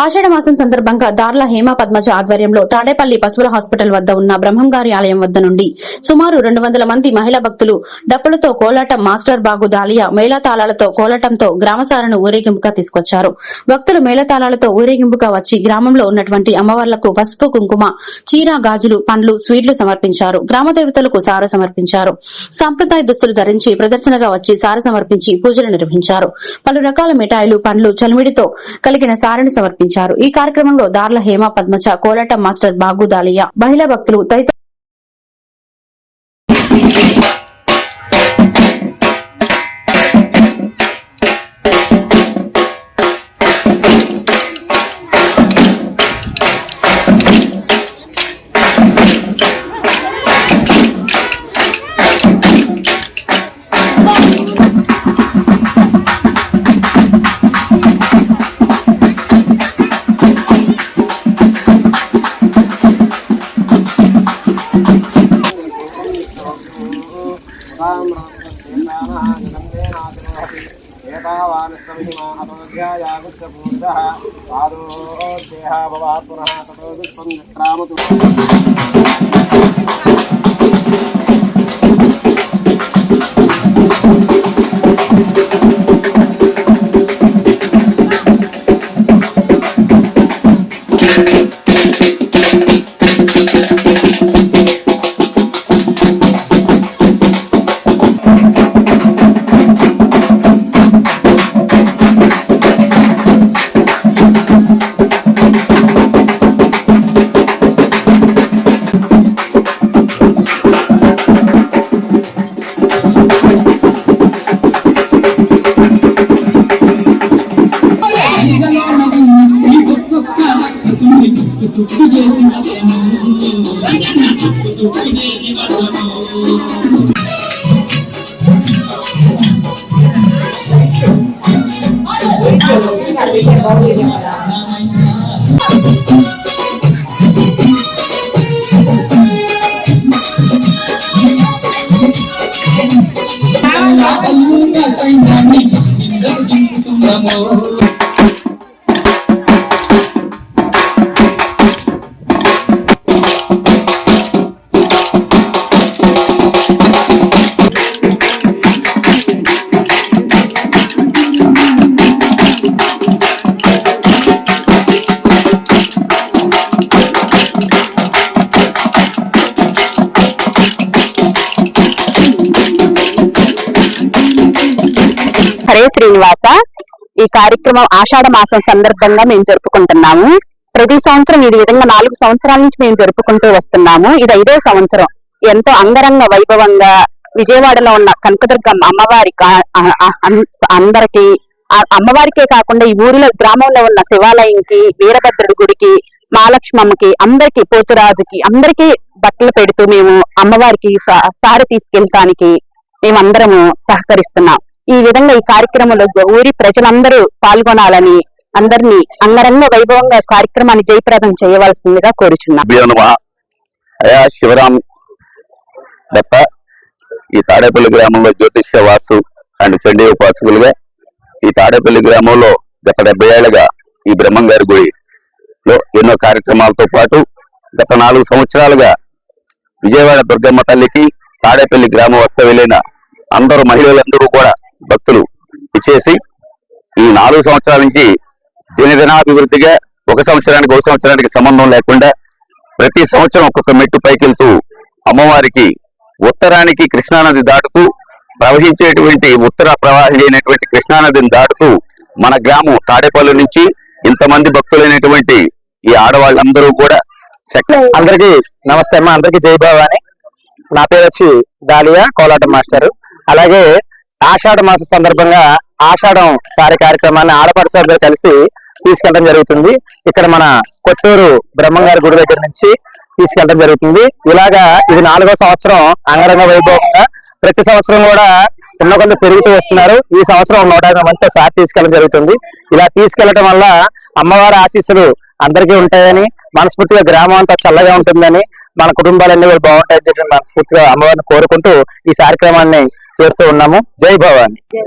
ఆషాఢ మాసం సందర్భంగా దార్ల హేమ పద్మజ ఆధ్వర్యంలో తాడేపల్లి పశువుల హాస్పిటల్ వద్ద ఉన్న బ్రహ్మంగారి ఆలయం వద్ద నుండి సుమారు రెండు వందల మంది మహిళా భక్తులు డప్పులతో కోలాటం మాస్టర్ బాగు దాలియా మేళతాళాలతో కోలాటంతో గ్రామసారను ఊరేగింపుగా తీసుకొచ్చారు. భక్తులు మేళతాళాలతో ఊరేగింపుగా వచ్చి గ్రామంలో ఉన్నటువంటి అమ్మవార్లకు పసుపు కుంకుమ చీర గాజులు పండ్లు స్వీట్లు సమర్పించారు. గ్రామ దేవతలకు సార సమర్పించారు. సాంప్రదాయ దుస్తులు ధరించి ప్రదర్శనగా వచ్చి సార సమర్పించి పూజలు నిర్వహించారు. పలు రకాల మిఠాయిలు పండ్లు చలిమిడితో కలిగిన సారను సమర్పించారు. ఈ కార్యక్రమంలో దార్ల హేమ పద్మచ కోలాట మాస్టర్ బాగు దాలియా మహిళా భక్తులు తదితర ఏతావానశ్రమిమాహతోధ్యాయాగుచ్చపూర్ధः పాదోదేహ భవాత్ పునః తతో విశ్వం నిద్రామతు హరే శ్రీనివాస ఈ కార్యక్రమం ఆషాఢ మాసం సందర్భంగా మేము జరుపుకుంటున్నాము. ప్రతి సంవత్సరం ఈ విధంగా నాలుగు సంవత్సరాల నుంచి మేము జరుపుకుంటూ వస్తున్నాము. ఇది ఐదో సంవత్సరం. ఎంతో అంగరంగ వైభవంగా విజయవాడలో ఉన్న కనకదుర్గమ్మ అమ్మవారి అందరికి అమ్మవారికే కాకుండా ఈ ఊరిలో గ్రామంలో ఉన్న శివాలయంకి వీరభద్రుడి గుడికి మహాలక్ష్మమ్మకి అందరికి పోతురాజుకి అందరికీ బట్టలు పెడుతూ మేము అమ్మవారికి సారి తీసుకెళ్ళటానికి మేమందరము సహకరిస్తున్నాం. ఈ విధంగా ఈ కార్యక్రమంలో ఊరి ప్రజలందరూ పాల్గొనాలని అందరినీ అంగరంగ వైభవంగా కార్యక్రమాన్ని జయప్రదం చేయవలసిందిగా కోరుచున్నా. అభ్యనుమా అయా శివరాం దత్త ఈ తాడేపల్లి గ్రామంలో జ్యోతిష్య వాసు అండ్ చండీ ఉపాసకులుగా ఈ తాడేపల్లి గ్రామంలో గత డెబ్బై ఏళ్ళగా ఈ బ్రహ్మంగారి గుడిలో ఎన్నో కార్యక్రమాలతో పాటు గత నాలుగు సంవత్సరాలుగా విజయవాడ దుర్గమ్మ తల్లికి తాడేపల్లి గ్రామ వస్తవిలైన అందరూ మహిళలందరూ కూడా భక్తులు ఇచ్చేసి ఈ నాలుగు సంవత్సరాల నుంచి దినదినాభివృద్ధిగా ఒక సంవత్సరానికి ఒక సంవత్సరానికి సంబంధం లేకుండా ప్రతి సంవత్సరం ఒక్కొక్క మెట్టు పైకెళ్తూ అమ్మవారికి ఉత్తరానికి కృష్ణానది దాటుతూ ప్రవహించేటువంటి ఉత్తర ప్రవాహం అయినటువంటి కృష్ణానదిని దాటుతూ మన గ్రామం తాడేపల్లి నుంచి ఇంతమంది భక్తులైనటువంటి ఈ ఆడవాళ్ళందరూ కూడా అందరికీ నమస్తే అమ్మ. అందరికీ జై నా పేరు వచ్చి దాలియా కోలాటం మాస్టర్. అలాగే ఆషాఢ మాస సందర్భంగా ఆషాఢం సారి కార్యక్రమాన్ని ఆడపడుచు కలిసి తీసుకెళ్ళడం జరుగుతుంది. ఇక్కడ మన కొత్తూరు బ్రహ్మంగారి గుడి దగ్గర నుంచి తీసుకెళ్ళడం జరుగుతుంది. ఇలాగా ఇది నాలుగో సంవత్సరం అంగరంగ వైభవంగా ప్రతి సంవత్సరం కూడా ఉన్న కొంత పెరుగుతూ వస్తున్నారు. ఈ సంవత్సరం నూట యాభై మందితో సార్ తీసుకెళ్ళడం జరుగుతుంది. ఇలా తీసుకెళ్ళడం వల్ల అమ్మవారి ఆశీస్సులు అందరికీ ఉంటాయని మనస్ఫూర్తిగా గ్రామం అంతా చల్లగా ఉంటుందని మన కుటుంబాలన్నీ కూడా బాగుంటాయని చెప్పి మనస్ఫూర్తిగా అమ్మవారిని కోరుకుంటూ ఈ కార్యక్రమాన్ని చేస్తూ ఉన్నాము. జై భవాని.